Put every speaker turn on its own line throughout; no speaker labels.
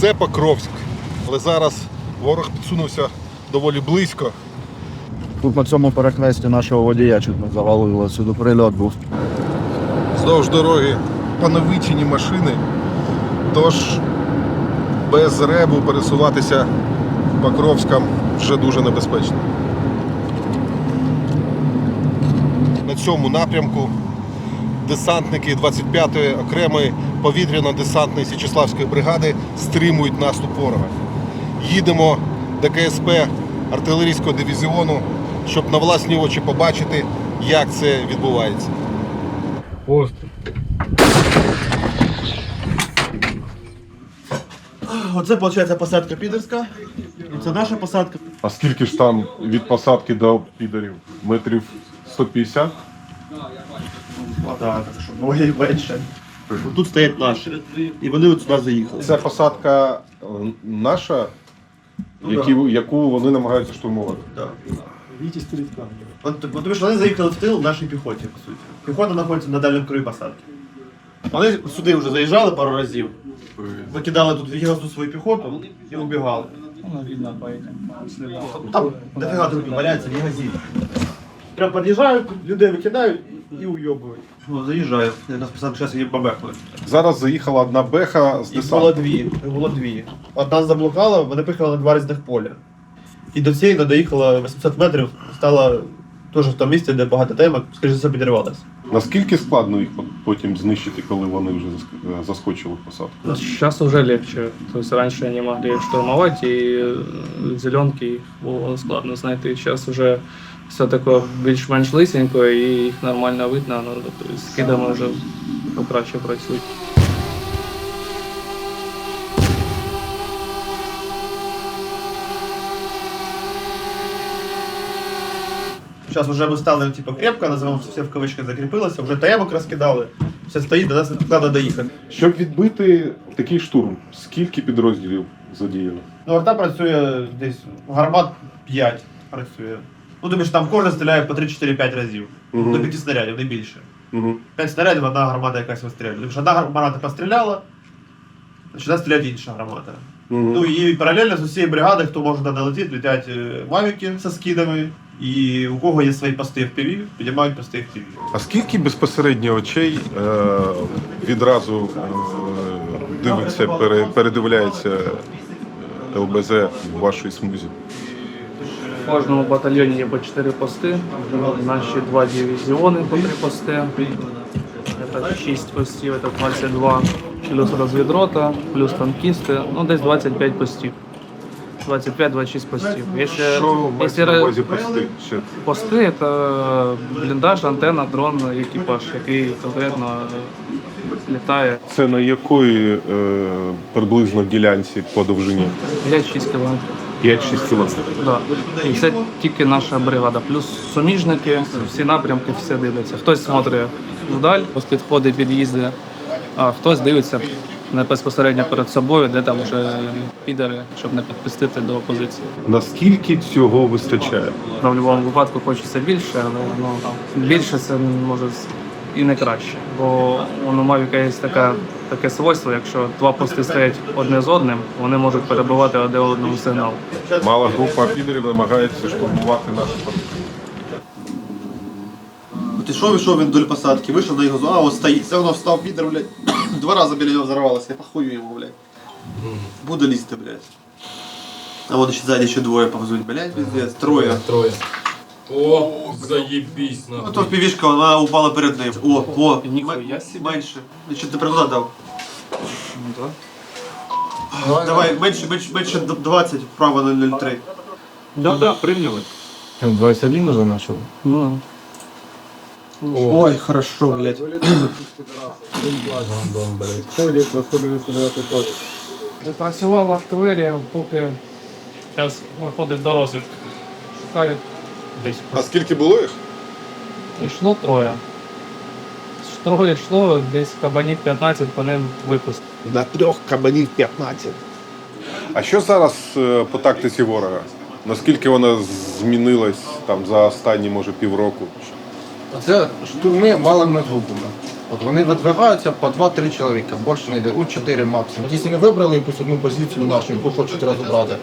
Це Покровськ. Але зараз ворог підсунувся доволі близько.
Тут на цьому перехресті нашого водія чуть не завалило, сюди прильот був.
Вздовж дороги пановичені машини, тож без ребу пересуватися Покровськом вже дуже небезпечно. На цьому напрямку десантники 25-ї окремої повітряно-десантної Січеславської бригади стримують наступ ворога. Їдемо до КСП артилерійського дивізіону, щоб на власні очі побачити, як це відбувається.
Оце виходить посадка підерська. І це наша посадка.
А скільки ж там від посадки до підарів? Метрів 150?
Так, щоб і менше. Тут стоять наші. І вони от сюди заїхали.
Це посадка е, наша, які, яку вони намагаються штурмувати.
Так. От, от, тому що вони заїхали в тил нашій піхоті, по суті. Піхота знаходиться на дальньому краю посадки. Вони сюди вже заїжджали пару разів, викидали тут відразу свою піхоту і убігали. Там дофіга трупів валяється, не газі. Прям під'їжджають, людей викидають і уйобують. О, заїжджаю. Я нас посадку зараз її бабехали.
Зараз заїхала одна беха з
Їх було дві. Їх було дві. Одна заблукала, вони поїхали на два різних поля. І до цієї не доїхала 800 метрів, стала теж в тому місці, де багато темок, скоріше за все, підривалась.
Наскільки складно їх потім знищити, коли вони вже заск- е, заскочили в посадку?
Сейчас уже легче. То есть раньше они могли штурмовать, и э, зеленки їх було складно знайти. Зараз вже все таке більш-менш лисенько, і їх нормально видно. Ну, тобто з кидами вже покраще працюють.
Зараз вже ми стали типу, крепко, називаємо все в кавичках закріпилося, вже таємок розкидали, все стоїть, до нас треба доїхати.
Щоб відбити такий штурм, скільки підрозділів задіяно?
Ну, арта працює десь, гармат 5 працює. Ну, тобі ж там кожен стріляє по 3-4-5 разів.
Мгм.
До 5 снарядів, не більше.
Угу.
5 снарядів, одна гармата якась вистрілює. Тому що одна гармата постріляла, починає стріляти інша гармата. Ну і паралельно з усієї бригади, хто може туди летіти, летять е, мавіки зі скидами. І у кого є свої пости в ПВ, підіймають пости в ПВ.
А скільки безпосередньо очей е, відразу е, дивиться, пере, передивляється е, ЛБЗ в вашій смузі?
В кожному батальйоні є по 4 пости, наші два дивізіони по 3 пости. Це 6 постів, це 22, плюс розвідрота, плюс танкісти, ну десь 25 постів. 25-26 постів. Якщо,
пости?
Пости, це бліндаж, антенна, дрон, екіпаж, який конкретно е, літає.
Це на якої е, приблизно ділянці по довжині?
5-6 км.
5-6 кілометрів.
Да. І це тільки наша бригада. Плюс суміжники, всі напрямки, все дивляться. Хтось смотрить вдаль, ось підходи, під'їзди, а хтось дивиться не безпосередньо перед собою, де там вже підери, щоб не підпустити до позиції.
Наскільки цього вистачає?
В будь-якому випадку хочеться більше, але ну, більше це може і не краще. Бо у Мавіка є така, таке свойство, якщо два пости стоять одне з одним, вони можуть перебивати одне одному сигнал.
Мала група підерів намагається штурмувати нашу позицію.
От ішов, ішов він вдоль посадки, вийшов на його зону, а ось стоїть. Все одно встав підер, блядь. Два рази біля нього взорвалося, я похую йому, блядь. Буду лізти, блядь. А вон ще ззаді ще двоє повзуть, блядь, пиздец, троє.
Троє. О, заєбісь,
Ну
нахуй.
то півішка, вона упала перед ним. О, о,
Ніхуя
м-
собі.
менше. Що ти прикладав дав?
Ну,
Давай, менше, менше, менше д- 20, вправо 003.
Да, да, прийняли.
21 вже почав.
Ну,
Ой, хорошо, блядь.
Працювала артилерія, поки зараз виходить до розвідки. Шукають десь.
А скільки було їх?
Йшло троє. Троє йшло, десь кабанів 15 по ним випуск.
На трьох кабанів 15.
А що зараз е, по тактиці ворога? Наскільки вона змінилась там за останні, може, півроку?
Це штурми малими групами. От вони видвигаються по 2-3 чоловіка, більше не йде, у 4 максимум. Якщо не вибрали якусь одну позицію нашу, яку хочуть розібрати,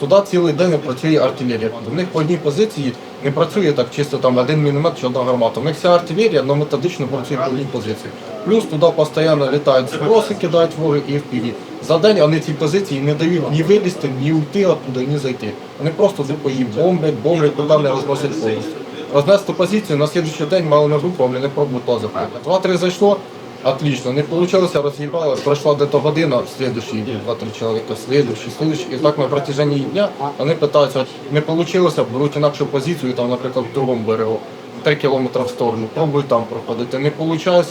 туди цілий день працює артилерія. В них по одній позиції не працює так чисто там один міномет чи одна гармата. У них вся артилерія але методично працює по одній позиції. Плюс туди постійно літають спроси, кидають вори і FPV. За день вони ці позиції не дають ні вилізти, ні уйти оттуда, ні зайти. Вони просто тупо їм бомблять, бомблять, туди не розносять повністю. Рознести позицію, на слідчий день мали на групу, вони не пробують то. Два-три зайшло, отлично, не вийшло, роз'їбали, пройшла десь година, слідуючий, два-три чоловіка, слідуючий, слідуючий. І так на протяженні дня вони питаються, не вийшло, беруть інакшу позицію, там, наприклад, в другому берегу, три кілометри в сторону, пробують там проходити. Не вийшло,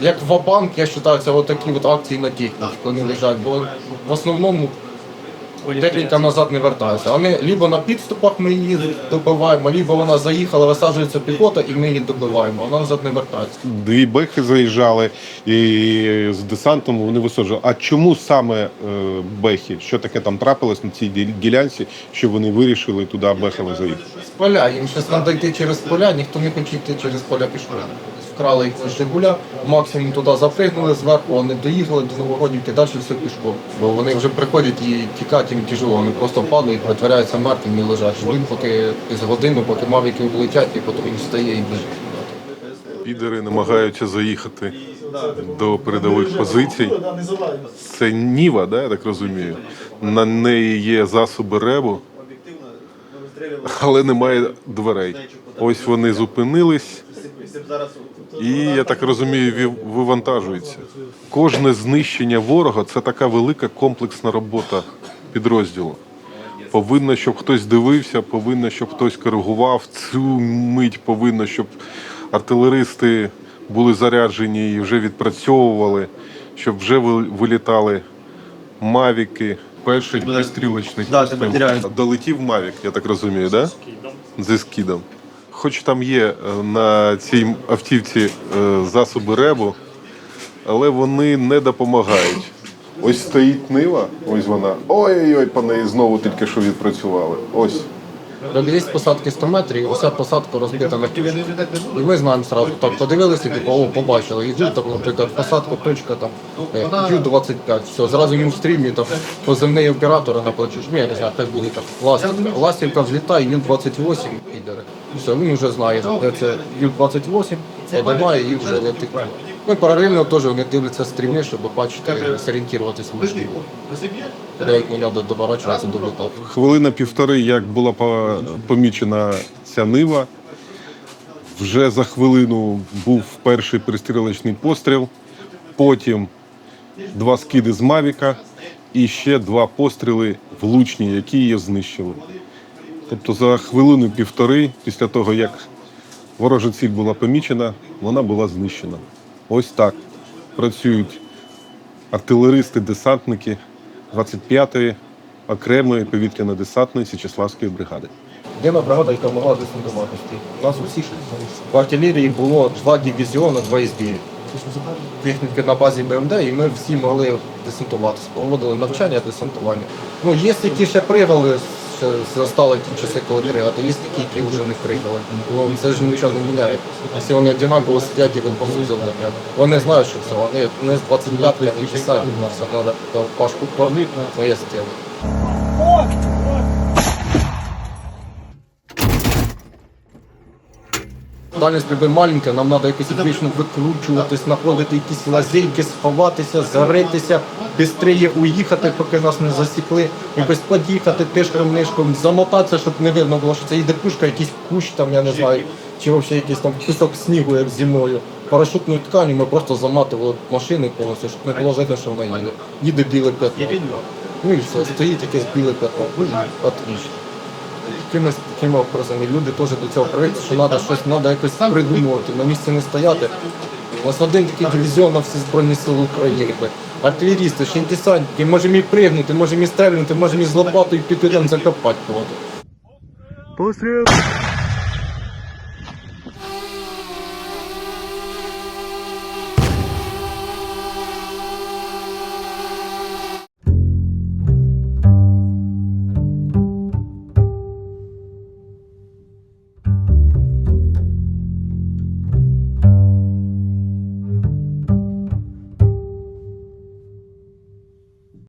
як в банк я вважаю, це отакі от акції на техніці, коли лежать, бо в основному техніка назад не вертається. Вони либо на підступах ми її добиваємо, либо вона заїхала, висаджується піхота і ми її добиваємо. Вона назад не вертається.
Дві бехи заїжджали і з десантом вони висаджували. А чому саме е, бехи? Що таке там трапилось на цій ділянці, що вони вирішили туди бехами заїхати?
З поля, їм зараз треба йти через поля, ніхто не хоче йти через поля пішком. Вкрали їх Жигуля, максимум туди запригнули, зверху вони доїхали до Новогодівки, далі все пішком. Бо вони вже приходять і тікати їм тяжело, вони просто падають, притворяються мертвими і лежать. Ждуть, поки з годину, поки мавіки влетять, і потім він встає і біжить.
Підери намагаються заїхати до передових позицій. Це Ніва, да, я так розумію. На неї є засоби ребу, але немає дверей. Ось вони зупинились. І я так розумію, вивантажуються. Кожне знищення ворога це така велика комплексна робота підрозділу. Повинно, щоб хтось дивився, повинно, щоб хтось коригував. Цю мить повинно, щоб артилеристи були заряджені і вже відпрацьовували, щоб вже вилітали мавіки. Перший пристрілочний.
Да.
Долетів Мавік, я так розумію, да? Зі скидом. Хоч там є е, на цій автівці е, засоби ребу, але вони не допомагають. Ось стоїть нива, ось вона. Ой-ой-ой, по неї знову тільки що відпрацювали. Ось.
Десь посадки 100 метрів, і уся посадка розбита на пів. І ми знаємо сразу, так подивилися, типу, о, побачили. Йдуть, там, наприклад, посадку, точка там е, Q-25, все, зразу їм в стрімі там позивний оператора на плечі. Я не знаю, хай буде так. Ластівка. Ластівка взлітає, Ю-28 піде. Все, він вже знає, де це Ю-28, подимає і вже летить. Ми паралельно теж вони дивляться стріми, щоб бачити, зорієнтуватися не треба доворачуватися до літаку.
Хвилина півтори, як була помічена ця нива. Вже за хвилину був перший пристрілочний постріл, потім два скиди з Мавіка і ще два постріли влучні, які її знищили. Тобто за хвилину півтори, після того, як ворожа ціль була помічена, вона була знищена. Ось так працюють артилеристи, десантники 25-ї окремої повітряно-десантної Січеславської бригади.
Єдина бригада, яка могла десантувати. У нас у всіх в артилерії було два дивізіони, два СБ. Техніки на базі БМД, і ми всі могли десантуватися. Проводили навчання, десантування. Ну, є які ще пригали, ще застали ті часи, коли пригати, є які вже не пригали. Бо це ж нічого не міняє. Якщо вони однаково сидять і відповзуть, вони знають, що це. Вони не з 25 не часа, все треба пашку кормити, своє стіло. Дальність приби маленька, нам треба якось вічно викручуватись, знаходити якісь лазейки, сховатися, заритися, швидше уїхати, поки нас не засікли, якось під'їхати тишком нишком, замотатися, щоб не видно було, що це йде пушка, якийсь кущ там, я не знаю, чи взагалі якийсь там кусок снігу, як зимою. Парашутною тканю ми просто заматували машини повністю, щоб не було видно, що вона їде. Їде біле п'ятно. Ну і все, стоїть якесь біле п'ятно. Отлично якимось таким образом. І люди теж до цього привикли, що треба щось треба якось придумувати, на місці не стояти. У нас один такий дивізіон на всі Збройні Сили України. Артилерісти, ще десантники, можемо і пригнути, можемо і стрельнути, можемо і з лопатою піти там закопати.
Постріл!